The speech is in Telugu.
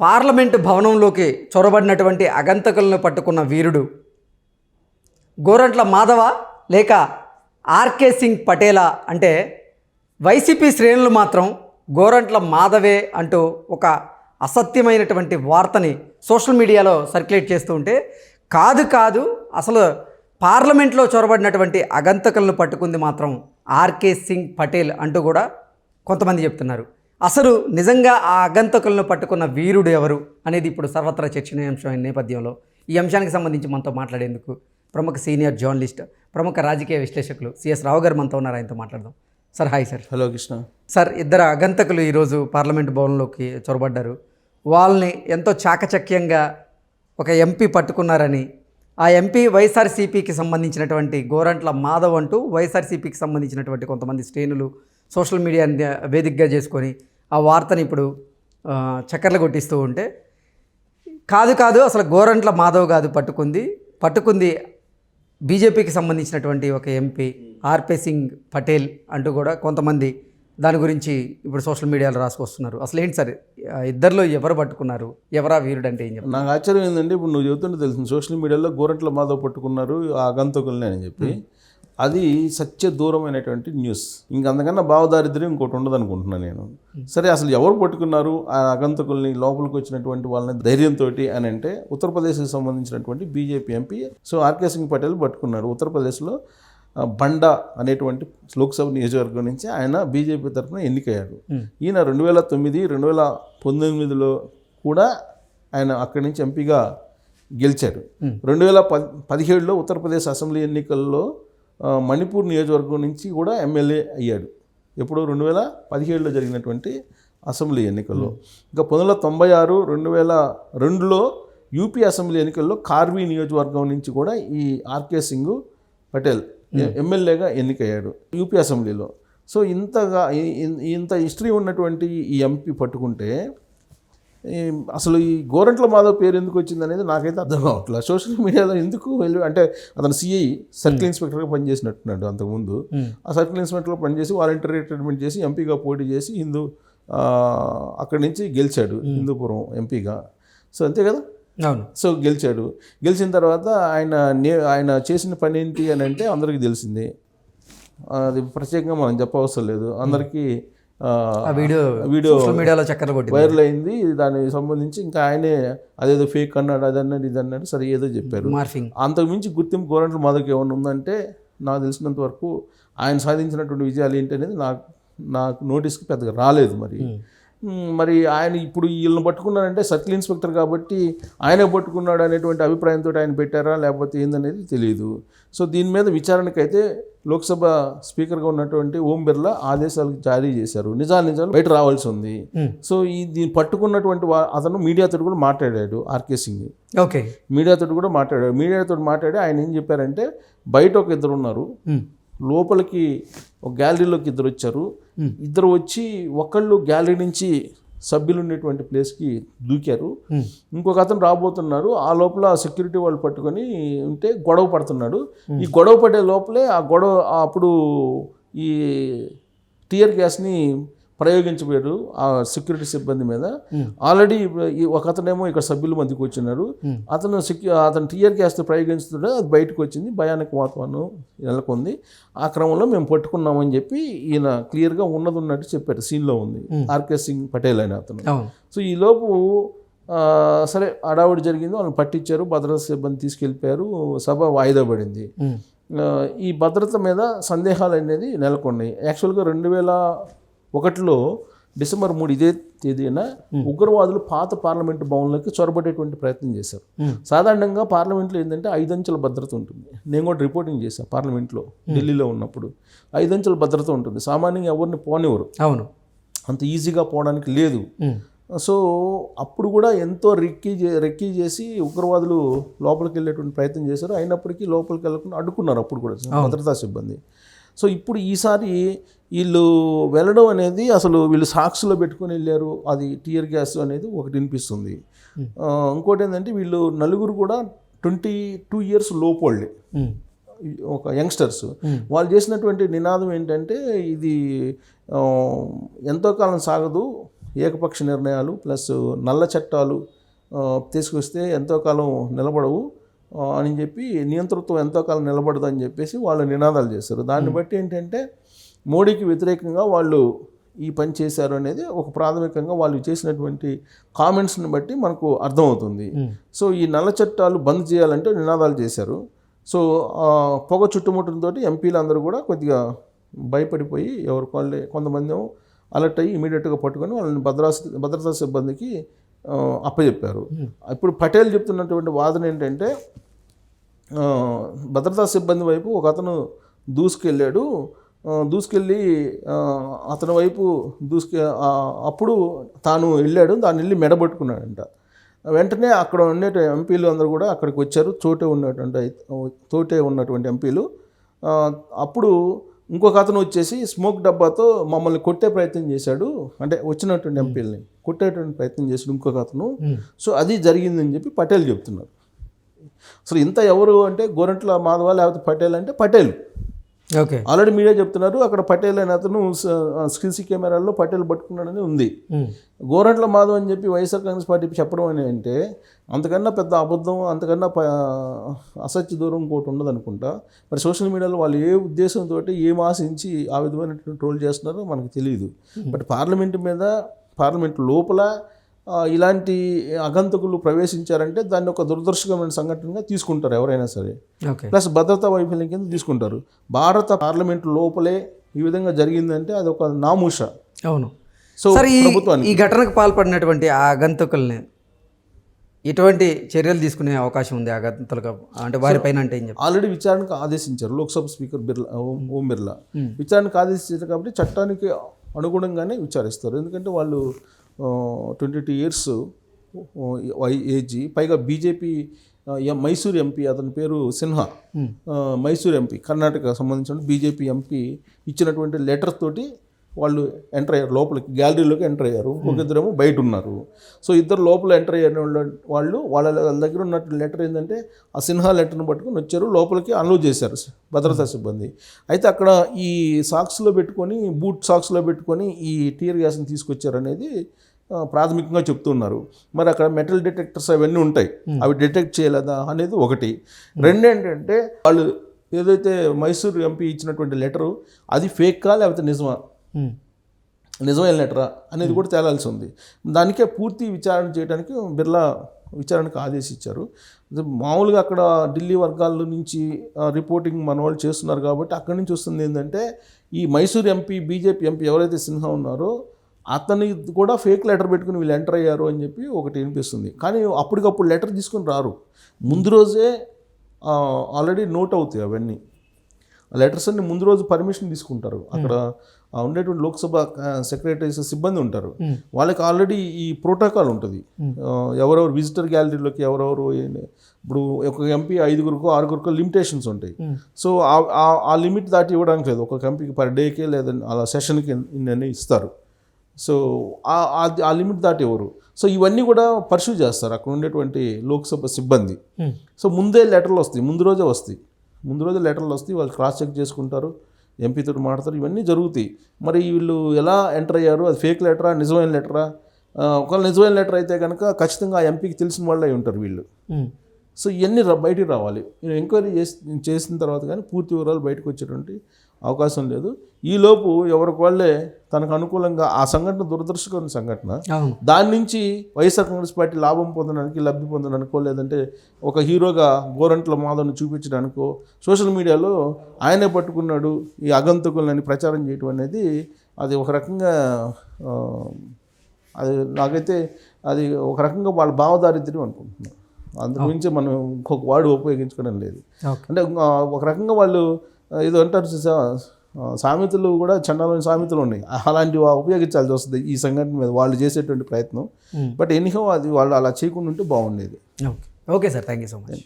పార్లమెంటు భవనంలోకి చొరబడినటువంటి అగంతకులను పట్టుకున్న వీరుడు గోరంట్ల మాధవ లేక ఆర్కే సింగ్ పటేలా అంటే వైసీపీ శ్రేణులు మాత్రం గోరంట్ల మాధవే అంటూ ఒక అసత్యమైనటువంటి వార్తని సోషల్ మీడియాలో సర్క్యులేట్ చేస్తూ ఉంటే కాదు కాదు అసలు పార్లమెంట్లో చొరబడినటువంటి అగంతకులను పట్టుకుంది మాత్రం ఆర్కే సింగ్ పటేల్ అంటూ కూడా కొంతమంది చెప్తున్నారు. అసలు నిజంగా ఆ అగంతకులను పట్టుకున్న వీరుడు ఎవరు అనేది ఇప్పుడు సర్వత్రా చర్చనీయాంశమైన నేపథ్యంలో ఈ అంశానికి సంబంధించి మనతో మాట్లాడేందుకు ప్రముఖ సీనియర్ జర్నలిస్ట్ ప్రముఖ రాజకీయ విశ్లేషకులు సిఎస్ రావు గారు మనతో ఉన్నారు. ఆయనతో మాట్లాడదాం. Sir hi sir. Hello Krishna. Sir ఇద్దరు అగంతకులు ఈరోజు పార్లమెంట్ భవన్లోకి చొరబడ్డారు. వాళ్ళని ఎంతో చాకచక్యంగా ఒక ఎంపీ పట్టుకున్నారని ఆ ఎంపీ వైఎస్ఆర్సీపీకి సంబంధించినటువంటి గోరంట్ల మాధవ్ అంటూ వైఎస్ఆర్సీపీకి సంబంధించినటువంటి కొంతమంది శ్రేణులు సోషల్ మీడియా వేదికగా చేసుకొని ఆ వార్తని ఇప్పుడు చక్కర్లు కొట్టిస్తూ ఉంటే కాదు కాదు అసలు గోరంట్ల మాధవ్ కాదు పట్టుకుంది. పట్టుకుంది బీజేపీకి సంబంధించినటువంటి ఒక ఎంపీ ఆర్పే సింగ్ పటేల్ అంటూ కూడా కొంతమంది దాని గురించి ఇప్పుడు సోషల్ మీడియాలో రాసుకొస్తున్నారు. అసలు ఏంటి సార్? ఇద్దరిలో ఎవరు పట్టుకున్నారు? ఎవరా వీరుడు అంటే ఏం చెప్పి నాకు ఆశ్చర్యం ఏంటంటే ఇప్పుడు నువ్వు చెబుతుంటే తెలిసింది సోషల్ మీడియాలో గోరంట్ల మాధవ్ పట్టుకున్నారు ఆ గంతకుల్ని అని చెప్పి. అది సత్య దూరమైనటువంటి న్యూస్. ఇంక అంతకన్నా భావదారిద్ర్యం ఇంకోటి ఉండదు అనుకుంటున్నాను నేను. సరే అసలు ఎవరు పట్టుకున్నారు ఆ అగంతకుల్ని లోపలికి వచ్చినటువంటి వాళ్ళని ధైర్యంతో అని అంటే ఉత్తరప్రదేశ్కి సంబంధించినటువంటి BJP MP so RK Singh Patel పట్టుకున్నారు. ఉత్తరప్రదేశ్లో బండా అనేటువంటి లోక్సభ నియోజకవర్గం నుంచి ఆయన బీజేపీ తరఫున ఎన్నికయ్యాడు ఈయన రెండు వేల తొమ్మిది రెండు వేల పంతొమ్మిదిలో కూడా ఆయన అక్కడి నుంచి ఎంపీగా గెలిచాడు రెండు వేల పది పదిహేడులో ఉత్తరప్రదేశ్ అసెంబ్లీ ఎన్నికల్లో మణిపూర్ నియోజకవర్గం నుంచి కూడా ఎమ్మెల్యే అయ్యాడు. ఎప్పుడు రెండు వేల పదిహేడులో జరిగినటువంటి అసెంబ్లీ ఎన్నికల్లో. ఇంకా పంతొమ్మిది వందల తొంభై ఆరు రెండు వేల రెండులో యూపీ అసెంబ్లీ ఎన్నికల్లో కార్వీ నియోజకవర్గం నుంచి కూడా ఈ ఆర్కే సింగ్ పటేల్ ఎమ్మెల్యేగా ఎన్నికయ్యాడు యూపీ అసెంబ్లీలో. సో ఇంతగా ఇంత హిస్టరీ ఉన్నటువంటి ఈ ఎంపీ పట్టుకుంటే అసలు ఈ గోరంట్ల మాధవ్ పేరు ఎందుకు వచ్చింది అనేది నాకైతే అర్థం కావట్లేదు సోషల్ మీడియాలో ఎందుకు వెళ్ళి అంటే అతను సిఐ సర్కిల్ ఇన్స్పెక్టర్గా పనిచేసినట్టున్నాడు అంతకుముందు. ఆ సర్కిల్ ఇన్స్పెక్టర్గా పనిచేసి వాలంటీర్ రిటైర్మెంట్ చేసి ఎంపీగా పోటీ చేసి హిందూ అక్కడి నుంచి గెలిచాడు హిందూపురం ఎంపీగా సో అంతే కదా? అవును. సో గెలిచాడు. గెలిచిన తర్వాత ఆయన నే ఆయన చేసిన పని ఏంటి అని అంటే అందరికీ తెలిసింది. అది ప్రత్యేకంగా మనం చెప్పవసరం లేదు. అందరికీ ఆ, ఆ వీడియో వీడియో మీడియాలో చక్కర్లు కొట్టింది. వైరల్ అయింది. దానికి సంబంధించి ఇంకా ఆయనే అదేదో ఫేక్ అన్నాడు అది అన్నాడు ఇది అన్నాడు సరే ఏదో చెప్పారు. మార్ఫింగ్. అంతకుమించి గుర్తింపు గోరంట్ల మాధవ్కి ఏమైనా ఉందంటే నాకు తెలిసినంత వరకు ఆయన సాధించినటువంటి విజయాలు ఏంటి అనేది నాకు నాకు నోటీస్కి పెద్దగా రాలేదు మరి. మరి ఆయన ఇప్పుడు వీళ్ళని పట్టుకున్నారంటే సర్కిల్ ఇన్స్పెక్టర్ కాబట్టి ఆయనే పట్టుకున్నాడు అనేటువంటి అభిప్రాయంతో ఆయన పెట్టారా? లేకపోతే ఏందనేది తెలియదు సో దీని మీద విచారణకైతే లోక్సభ స్పీకర్గా ఉన్నటువంటి ఓం బిర్లా ఆదేశాలు జారీ చేశారు. నిజాలు నిజాలు బయట రావాల్సి ఉంది. సో ఈ దీన్ని పట్టుకున్నటువంటి అతను మీడియాతో కూడా మాట్లాడాడు ఆర్కే సింగ్. ఓకే. మీడియాతో కూడా మాట్లాడాడు. మీడియాతో మాట్లాడి ఆయన ఏం చెప్పారంటే బయట ఒక ఇద్దరు ఉన్నారు. లోపలికి ఒక గ్యాలరీలోకి ఇద్దరు వచ్చారు. ఇద్దరు వచ్చి ఒకళ్ళు గ్యాలరీ నుంచి సభ్యులు ఉండేటువంటి ప్లేస్కి దూకారు. ఇంకొక అతను రాబోతున్నారు ఆ లోపల సెక్యూరిటీ వాళ్ళు పట్టుకొని ఉంటే గొడవ పడుతున్నాడు. ఈ గొడవ పడే లోపలే ఆ గొడవ అప్పుడు ఈ టియర్ గ్యాస్ని ప్రయోగించబోయారు ఆ సెక్యూరిటీ సిబ్బంది మీద. ఆల్రెడీ ఒక అతనేమో ఇక్కడ సభ్యుల మధ్యకి వచ్చినారు. అతను సెక్యూ అతను టియర్ గ్యాస్ ప్రయోగించుతుంటే అది బయటకు వచ్చింది. భయానక వాతావరణం నెలకొంది. ఆ క్రమంలో మేము పట్టుకున్నామని చెప్పి ఈయన క్లియర్గా ఉన్నది ఉన్నట్టు చెప్పారు. సీన్లో ఉంది. ఆర్కే సింగ్ పటేల్ అనే అతను. సో ఈలోపు సరే అడావుడి జరిగింది. వాళ్ళని పట్టించారు. భద్రతా సిబ్బంది తీసుకెళ్ళిపోయారు. సభ వాయిదా పడింది. ఈ భద్రత మీద సందేహాలు అనేది నెలకొన్నాయి. యాక్చువల్గా రెండు వేల ఒకటిలో డిసెంబర్ మూడు ఇదే తేదీన ఉగ్రవాదులు పాత పార్లమెంటు భవన్లోకి చొరబడేటువంటి ప్రయత్నం చేశారు. సాధారణంగా పార్లమెంట్లో ఏంటంటే ఐదంచెల భద్రత ఉంటుంది. నేను కూడా రిపోర్టింగ్ చేశాను పార్లమెంట్లో ఢిల్లీలో ఉన్నప్పుడు. ఐదంచెల భద్రత ఉంటుంది. సామాన్యంగా ఎవరిని పోనివ్వరు. అవును. అంత ఈజీగా పోవడానికి లేదు. సో అప్పుడు కూడా ఎంతో రెక్కి చే రెక్కి చేసి ఉగ్రవాదులు లోపలికి వెళ్ళేటువంటి ప్రయత్నం చేశారు. అయినప్పటికీ లోపలికి వెళ్ళకుండా అడ్డుకున్నారు అప్పుడు కూడా భద్రతా సిబ్బంది. సో ఇప్పుడు ఈసారి వీళ్ళు వెళ్ళడం అనేది అసలు వీళ్ళు సాక్షిలో పెట్టుకొని వెళ్ళారు. అది టియర్ గ్యాస్ అనేది ఒకటి వినిపిస్తుంది. ఇంకోటి ఏంటంటే వీళ్ళు నలుగురు కూడా ట్వంటీ టూ ఇయర్స్ లోపోళ్ళే. ఒక యంగ్స్టర్స్. వాళ్ళు చేసినటువంటి నినాదం ఏంటంటే ఇది ఎంతో కాలం సాగదు. ఏకపక్ష నిర్ణయాలు ప్లస్ నల్ల చట్టాలు తీసుకొస్తే ఎంతో కాలం నిలబడవు. అని చెప్పి నియంతృత్వం ఎంతో కాలం నిలబడదు అని చెప్పేసి వాళ్ళు నినాదాలు చేశారు. దాన్ని బట్టి ఏంటంటే మోడీకి వ్యతిరేకంగా వాళ్ళు ఈ పని చేశారు అనేది ఒక ప్రాథమికంగా వాళ్ళు చేసినటువంటి కామెంట్స్ని బట్టి మనకు అర్థమవుతుంది. సో ఈ నల్ల చట్టాలు బంద్ చేయాలంటే నినాదాలు చేశారు. సో పొగ చుట్టుముట్టడంతో ఎంపీలు అందరూ కూడా కొద్దిగా భయపడిపోయి ఎవరికి వాళ్ళే కొంతమంది ఏమో అలర్ట్ అయ్యి ఇమీడియట్గా పట్టుకొని వాళ్ళని భద్రాస్ భద్రతా సిబ్బందికి అప్పచెప్పారు ఇప్పుడు పటేల్ చెప్తున్నటువంటి వాదన ఏంటంటే భద్రతా సిబ్బంది వైపు ఒక అతను దూసుకెళ్ళాడు. దూసుకెళ్ళి అతని వైపు దూసుకె అప్పుడు తాను వెళ్ళాడు. దాన్ని వెళ్ళి మెడబట్టుకున్నాడంట. వెంటనే అక్కడ ఉండే ఎంపీలు అందరూ కూడా అక్కడికి వచ్చారు. చోటే ఉన్నటువంటి తోటే ఉన్నటువంటి ఎంపీలు. అప్పుడు ఇంకొక అతను వచ్చేసి స్మోక్ డబ్బాతో మమ్మల్ని కొట్టే ప్రయత్నం చేశాడు. అంటే వచ్చినటువంటి ఎంపీలని కొట్టేటువంటి ప్రయత్నం చేశాడు ఇంకొక అతను. సో అది జరిగిందని చెప్పి పటేల్ చెప్తున్నారు. అసలు ఇంత ఎవరు అంటే గోరంట్ల మాధవ లేకపోతే పటేల్ అంటే పటేల్. ఆల్రెడీ మీడియా చెప్తున్నారు అక్కడ పటేల్ అనే అతను స్క్రీన్సీ కెమెరాల్లో పటేల్ పట్టుకున్నాడని ఉంది. గోరంట్ల మాధవ్ అని చెప్పి వైఎస్ఆర్ కాంగ్రెస్ పార్టీ చెప్పడం అని అంటే అంతకన్నా పెద్ద అబద్ధం అంతకన్నా అసత్య దూరం ఇంకోటి ఉండదు అనుకుంటా. మరి సోషల్ మీడియాలో వాళ్ళు ఏ ఉద్దేశంతో ఏం ఆశించి ఆ విధమైనటువంటి ట్రోల్ చేస్తున్నారో మనకు తెలియదు బట్ పార్లమెంట్ మీద పార్లమెంట్ లోపల ఇలాంటి అగంతకులు ప్రవేశించారంటే దాన్ని ఒక దురదృష్టకరమైన సంఘటనగా తీసుకుంటారు ఎవరైనా సరే. ఓకే. ప్లస్ భద్రతా వైఫల్యం కింద తీసుకుంటారు. భారత పార్లమెంట్ లోపలే ఈ విధంగా జరిగిందంటే అది ఒక నామూష. అవును. సో ఈ ఘటనకు పాల్పడినటువంటి ఆ ఆగంతకుల్ని ఎటువంటి చర్యలు తీసుకునే అవకాశం ఉంది ఆగంతులుగా అంటే వారిపైన అంటే ఏం ఆల్రెడీ విచారణకు ఆదేశించారు లోక్సభ స్పీకర్ బిర్లా ఓం బిర్లా. విచారణకు ఆదేశించారు కాబట్టి చట్టానికి అనుగుణంగానే విచారిస్తారు. ఎందుకంటే వాళ్ళు ట్వంటీ టూ ఇయర్స్ ఏజ్ పైగా బీజేపీ మైసూర్ ఎంపీ అతని పేరు సిన్హా. మైసూర్ ఎంపీ కర్ణాటక సంబంధించిన బీజేపీ ఎంపీ ఇచ్చినటువంటి లెటర్ తోటి వాళ్ళు ఎంటర్ అయ్యారు లోపలికి గ్యాలరీలోకి ఎంటర్ అయ్యారు. ఇద్దరేమో బయట ఉన్నారు సో ఇద్దరు లోపల ఎంటర్ అయిన వాళ్ళ- వాళ్ళు దగ్గర ఉన్నట్టు లెటర్ ఏంటంటే ఆ సిన్హా లెటర్ని పట్టుకొని వచ్చారు లోపలికి అలో చేశారు భద్రతా సిబ్బంది. అయితే అక్కడ ఈ సాక్స్లో పెట్టుకొని బూట్ సాక్స్లో పెట్టుకొని ఈ టీయర్ గ్యాస్ని తీసుకొచ్చారనేది ఆ, ప్రాథమికంగా చెప్తున్నారు. మరి అక్కడ మెటల్ డిటెక్టర్స్ అవన్నీ ఉంటాయి. అవి డిటెక్ట్ చేయలేదా అనేది ఒకటి. రెండేంటంటే వాళ్ళు ఏదైతే మైసూర్ ఎంపీ ఇచ్చినటువంటి లెటరు అది ఫేక్కా లేకపోతే నిజమా? ఉమ్. నిజమైన లెటరా అనేది కూడా తేలాల్సి ఉంది. దానికే పూర్తి విచారణ చేయడానికి బిర్లా విచారణకు ఆదేశించారు. మామూలుగా అక్కడ ఢిల్లీ వర్గాల నుంచి రిపోర్టింగ్ మన వాళ్ళు చేస్తున్నారు కాబట్టి అక్కడి నుంచి వస్తుంది ఏంటంటే ఈ మైసూర్ ఎంపీ బీజేపీ ఎంపీ ఎవరైతే సిన్హా ఉన్నారో అతని కూడా ఫేక్ లెటర్ పెట్టుకుని వీళ్ళు ఎంటర్ అయ్యారు అని చెప్పి ఒకటి వినిపిస్తుంది. కానీ అప్పటికప్పుడు లెటర్ తీసుకుని రారు. ముందు రోజే ఆల్రెడీ నోట్ అవుతాయి అవన్నీ. ఆ లెటర్స్ అన్ని ముందు రోజు పర్మిషన్ తీసుకుంటారు. అక్కడ ఉండేటువంటి లోక్సభ సెక్రటరీస్ సిబ్బంది ఉంటారు. వాళ్ళకి ఆల్రెడీ ఈ ప్రోటోకాల్ ఉంటుంది. ఎవరెవరు విజిటర్ గ్యాలరీలోకి ఎవరెవరు ఇప్పుడు ఒక ఎంపీ ఐదుగురుకో ఆరుగురికో లిమిటేషన్స్ ఉంటాయి. సో ఆ- ఆ- ఆ లిమిట్ దాటి ఇవ్వడానికి లేదు. ఒక ఎంపీకి పర్ డేకే లేదా అలా సెషన్కి ఇన్ని ఇస్తారు. సో ఆ- లిమిట్ దాటి ఎవరు? సో ఇవన్నీ కూడా పర్సూ చేస్తారు. అక్కడ ఉండేటువంటి లోక్సభ సిబ్బంది. ఉమ్. సో ముందే లెటర్లు వస్తాయి. ముందు రోజే వస్తాయి. ముందు రోజే లెటర్లు వస్తాయి. వాళ్ళు క్రాస్ చెక్ చేసుకుంటారు. ఎంపీతో మాట్లాడతారు. ఇవన్నీ జరుగుతాయి. మరి వీళ్ళు ఎలా ఎంటర్ అయ్యారు? అది ఫేక్ లెటరా నిజమైన లెటరా ఒకవేళ నిజమైన లెటర్ అయితే కనుక ఖచ్చితంగా ఆ ఎంపీకి తెలిసిన వాళ్ళే ఉంటారు వీళ్ళు. ఉమ్. సో ఇవన్నీ బయటికి రావాలి. నేను ఎంక్వైరీ చేసి చేసిన తర్వాత కానీ పూర్తి వివరాలు బయటకు వచ్చేటువంటి అవకాశం లేదు. ఈలోపు ఎవరికి వాళ్ళే తనకు అనుకూలంగా ఆ సంఘటన దురదృష్టకరమైన సంఘటన. దాని నుంచి వైఎస్ఆర్ కాంగ్రెస్ పార్టీ లాభం పొందడానికి లబ్ధి పొందడానికో లేదంటే ఒక హీరోగా గోరంట్ల మాధవ్ని చూపించడానికో సోషల్ మీడియాలో ఆయనే పట్టుకున్నాడు ఈ అగంతకులని ప్రచారం చేయడం అనేది అది ఒక రకంగా అది నాకైతే అది ఒక రకంగా వాళ్ళ భావదారిద్ర్యం అనుకుంటున్నాను అందుకు మించి మనం ఇంకొక వాడు ఉపయోగించుకోవడం లేదు. అంటే ఒక రకంగా వాళ్ళు ఏదో అంటారు చూసా సామెతలు కూడా చండాలమైన సామెతలు ఉన్నాయి. అలాంటివి ఉపయోగించాల్సి వస్తుంది ఈ సంఘటన మీద వాళ్ళు చేసేటువంటి ప్రయత్నం. Hmm. బట్ ఎనీహో అది వాళ్ళు అలా చేయకుండా ఉంటే బాగుండేది. Okay. Okay sir. Thank you so much.